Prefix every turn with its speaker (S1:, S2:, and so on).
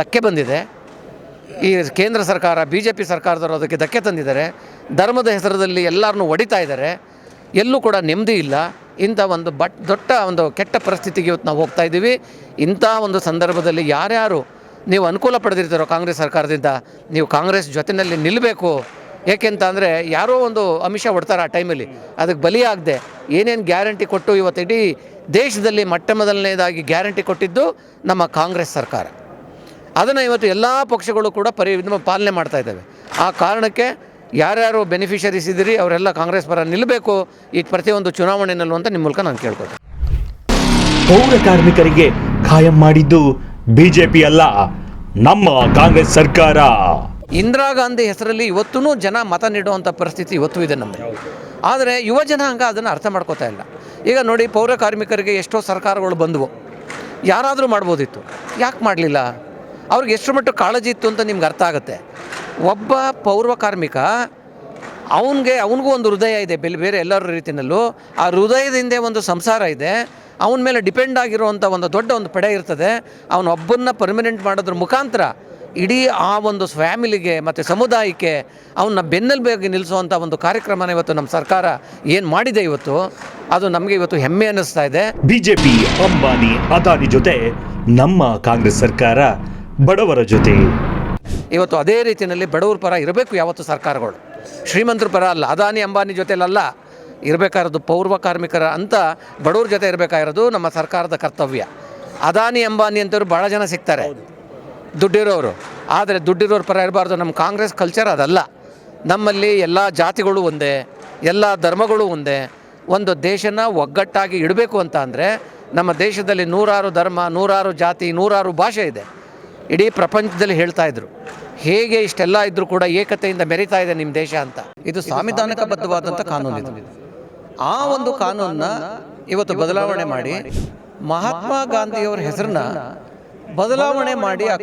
S1: ಧಕ್ಕೆ ಬಂದಿದೆ. ಈ ಕೇಂದ್ರ ಸರ್ಕಾರ ಬಿ ಜೆ ಪಿ ಸರ್ಕಾರದವರು ಅದಕ್ಕೆ ಧಕ್ಕೆ ತಂದಿದ್ದಾರೆ. ಧರ್ಮದ ಹೆಸರಲ್ಲಿ ಎಲ್ಲರನ್ನೂ ಹೊಡಿತಾ ಇದ್ದಾರೆ. ಎಲ್ಲೂ ಕೂಡ ನೆಮ್ಮದಿ ಇಲ್ಲ. ಇಂಥ ಒಂದು ಬಟ್, ದೊಡ್ಡ ಒಂದು ಕೆಟ್ಟ ಪರಿಸ್ಥಿತಿಗೆ ಇವತ್ತು ನಾವು ಹೋಗ್ತಾ ಇದ್ದೀವಿ. ಇಂಥ ಒಂದು ಸಂದರ್ಭದಲ್ಲಿ ಯಾರ್ಯಾರು ನೀವು ಅನುಕೂಲ ಪಡೆದಿರ್ತೀರೋ ಕಾಂಗ್ರೆಸ್ ಸರ್ಕಾರದಿಂದ, ನೀವು ಕಾಂಗ್ರೆಸ್ ಜೊತೆಯಲ್ಲಿ ನಿಲ್ಲಬೇಕು ಏಕೆಂತ ಅಂದರೆ ಯಾರೋ ಒಂದು ಅಂಶ ಹೊಡ್ತಾರೆ ಆ ಟೈಮಲ್ಲಿ. ಅದಕ್ಕೆ ಬಲಿಯಾಗದೆ ಏನೇನು ಗ್ಯಾರಂಟಿ ಕೊಟ್ಟು ಇವತ್ತು ದೇಶದಲ್ಲಿ ಮೊಟ್ಟ ಮೊದಲನೇದಾಗಿ ಗ್ಯಾರಂಟಿ ಕೊಟ್ಟಿದ್ದು ನಮ್ಮ ಕಾಂಗ್ರೆಸ್ ಸರ್ಕಾರ. ಅದನ್ನು ಇವತ್ತು ಎಲ್ಲ ಪಕ್ಷಗಳು ಕೂಡ ಪರಿ ಇದನ್ನ ಪಾಲನೆ ಮಾಡ್ತಾ ಇದ್ದಾವೆ. ಆ ಕಾರಣಕ್ಕೆ ಯಾರ್ಯಾರು ಬೆನಿಫಿಷರೀಸ್ ಇದ್ದೀರಿ ಅವರೆಲ್ಲ ಕಾಂಗ್ರೆಸ್ ಪರ ನಿಲ್ಲಬೇಕು ಈ ಪ್ರತಿಯೊಂದು ಚುನಾವಣೆಯಲ್ಲೂ ಅಂತ ನಿಮ್ಮ ಮೂಲಕ ನಾನು ಕೇಳ್ಕೊತೀನಿ
S2: ಪೌರ ಕಾರ್ಮಿಕರಿಗೆ ಖಾಯಂ ಮಾಡಿದ್ದು ಬಿಜೆಪಿ ಅಲ್ಲ ನಮ್ಮ ಕಾಂಗ್ರೆಸ್ ಸರ್ಕಾರ.
S1: ಇಂದಿರಾ ಗಾಂಧಿ ಹೆಸರಲ್ಲಿ ಇವತ್ತೂ ಜನ ಮತ ನೀಡುವಂಥ ಪರಿಸ್ಥಿತಿ ಇವತ್ತು ಇದೆ ನಮ್ಮ ಆದರೆ ಯುವ ಜನಾಂಗ ಅದನ್ನು ಅರ್ಥ ಮಾಡ್ಕೋತಾ ಇಲ್ಲ. ಈಗ ನೋಡಿ ಪೌರ ಕಾರ್ಮಿಕರಿಗೆ ಎಷ್ಟೋ ಸರ್ಕಾರಗಳು ಬಂದವು. ಯಾರಾದರೂ ಮಾಡ್ಬೋದಿತ್ತು. ಯಾಕೆ ಮಾಡಲಿಲ್ಲ? ಅವ್ರಿಗೆ ಎಷ್ಟು ಮಟ್ಟ ಕಾಳಜಿ ಇತ್ತು ಅಂತ ನಿಮ್ಗೆ ಅರ್ಥ ಆಗುತ್ತೆ. ಒಬ್ಬ ಪೌರ್ವ ಕಾರ್ಮಿಕ, ಅವನಿಗೆ, ಅವನಿಗೂ ಒಂದು ಹೃದಯ ಇದೆ ಬೇರೆ ಬೇರೆ ಎಲ್ಲರ ರೀತಿಯಲ್ಲೂ ಆ ಹೃದಯದಿಂದ ಒಂದು ಸಂಸಾರ ಇದೆ. ಅವನ ಮೇಲೆ ಡಿಪೆಂಡ್ ಆಗಿರುವಂಥ ಒಂದು ದೊಡ್ಡ ಒಂದು ಪಡೆ ಇರ್ತದೆ. ಅವನೊಬ್ಬನ್ನ ಪರ್ಮನೆಂಟ್ ಮಾಡೋದ್ರ ಮುಖಾಂತರ ಇಡೀ ಆ ಒಂದು ಫ್ಯಾಮಿಲಿಗೆ ಮತ್ತು ಸಮುದಾಯಕ್ಕೆ ಅವನ್ನ ಬೆನ್ನೆಲುಬಾಗಿ ನಿಲ್ಲಿಸುವಂಥ ಒಂದು ಕಾರ್ಯಕ್ರಮನ ಇವತ್ತು ನಮ್ಮ ಸರ್ಕಾರ ಏನು ಮಾಡಿದೆ ಇವತ್ತು, ಅದು ನಮಗೆ ಇವತ್ತು ಹೆಮ್ಮೆ ಅನ್ನಿಸ್ತಾ ಇದೆ.
S2: ಬಿಜೆಪಿ, ಅಂಬಾನಿ, ಅದಾನಿ ಜೊತೆ ನಮ್ಮ ಕಾಂಗ್ರೆಸ್ ಸರ್ಕಾರ ಬಡವರ ಜೊತೆ.
S1: ಇವತ್ತು ಅದೇ ರೀತಿಯಲ್ಲಿ ಬಡವ್ರ ಪರ ಇರಬೇಕು ಯಾವತ್ತು ಸರ್ಕಾರಗಳು. ಶ್ರೀಮಂತರ ಪರ ಅಲ್ಲ, ಅದಾನಿ, ಅಂಬಾನಿ ಜೊತೆಲಲ್ಲ ಇರಬೇಕಾಗಿರೋದು ಪೌರ್ವ ಕಾರ್ಮಿಕರ ಅಂತ ಬಡವ್ರ ಜೊತೆ ಇರಬೇಕಾಗಿರೋದು ನಮ್ಮ ಸರ್ಕಾರದ ಕರ್ತವ್ಯ. ಅದಾನಿ, ಅಂಬಾನಿ ಅಂತವ್ರು ಭಾಳ ಜನ ಸಿಗ್ತಾರೆ. ದುಡ್ಡಿರೋರು. ಆದರೆ ದುಡ್ಡಿರೋರ ಪರ ಇರಬಾರ್ದು. ನಮ್ಮ ಕಾಂಗ್ರೆಸ್ ಕಲ್ಚರ್ ಅದಲ್ಲ. ನಮ್ಮಲ್ಲಿ ಎಲ್ಲ ಜಾತಿಗಳು ಒಂದೇ, ಎಲ್ಲ ಧರ್ಮಗಳು ಒಂದೇ. ಒಂದು ದೇಶನ ಒಗ್ಗಟ್ಟಾಗಿ ಇಡಬೇಕು ಅಂತ ಅಂದರೆ ನಮ್ಮ ದೇಶದಲ್ಲಿ ನೂರಾರು ಧರ್ಮ, ನೂರಾರು ಜಾತಿ, ನೂರಾರು ಭಾಷೆ ಇದೆ. ಇಡೀ ಪ್ರಪಂಚದಲ್ಲಿ ಹೇಳ್ತಾ ಇದ್ರು. ಹೇಗೆ ಇಷ್ಟೆಲ್ಲ ಇದ್ರು ಕೂಡ ಏಕತೆಯಿಂದ ಮೆರಿತಾ ಇದೆ ನಿಮ್ಮ ದೇಶ ಅಂತ. ಇದು ಸಾಂವಿಧಾನಿಕಬದ್ಧವಾದಂಥ ಕಾನೂನು ಇದು. ಆ ಒಂದು ಕಾನೂನನ್ನ ಇವತ್ತು ಬದಲಾವಣೆ ಮಾಡಿ ಮಹಾತ್ಮ ಗಾಂಧಿಯವರ ಹೆಸರನ್ನ ಬದಲಾವಣೆ ಮಾಡಿ ಆ